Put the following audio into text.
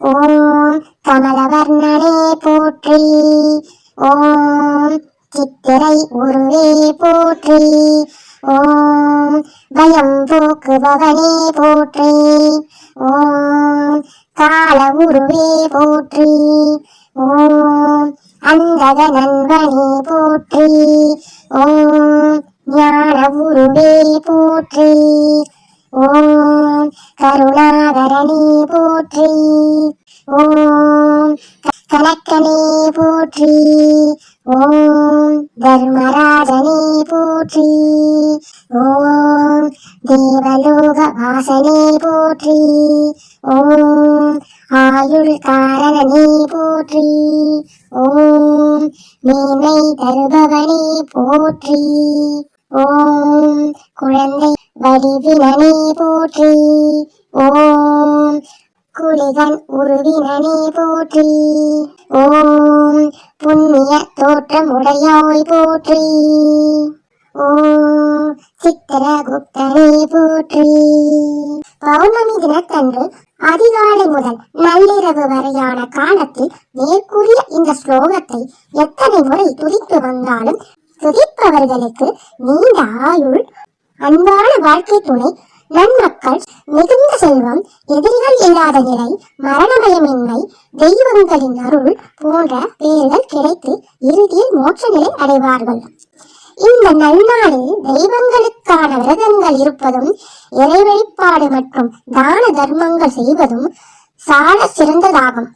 ஓம் கமலவர்ணனே போற்றி. ஓம் சித்திரை உருவே போற்றி. ஓம் பயம் போக்குபவனே போற்றி. ஓம் கால உருவே போற்றி. ஓம் அந்தக நண்பனே போற்றி. ஓம் ஞான உருவே ஓம் போற்றி. ஓம் கலக்கனே போற்றி. ஓம் தர்மராஜனே போற்றி. ஓம் தேவலோக வாசனே போற்றி. ஓம் ஆயுள் காரணனே போற்றி. ஓம் மேன்மை தருபவனே போற்றி. ஓம் குழந்தை வடிவினனே போற்றி. ஓம். குளிகன் உருவினனே போற்றி. ஓம். புண்ணிய தோற்றம் உடையாய் போற்றி. ஓம். சித்திரகுப்தனே போற்றி. பௌர்ணமி தினத்தன்று அதிகாலை முதல் நள்ளிரவு வரையான காலத்தில் மேற்கூறிய இந்த ஸ்லோகத்தை எத்தனை முறை துதித்து வந்தாலும் துதிப்பவர்களுக்கு நீண்ட ஆயுள் அன்பான வாழ்க்கை துணை நன்மக்கள் மிகுந்த செல்வம் எதிரிகள் இல்லாத நிலை மரணமயமின்மை தெய்வங்களின் அருள் போன்ற பேர்கள் கிடைத்து இறுதியில் மோட்ச நிலை அடைவார்கள். இந்த நன்னாளில் தெய்வங்களுக்கான விரதங்கள் இருப்பதும் இறை வழிபாடு மற்றும் தான தர்மங்கள் செய்வதும் சால சிறந்ததாகும்.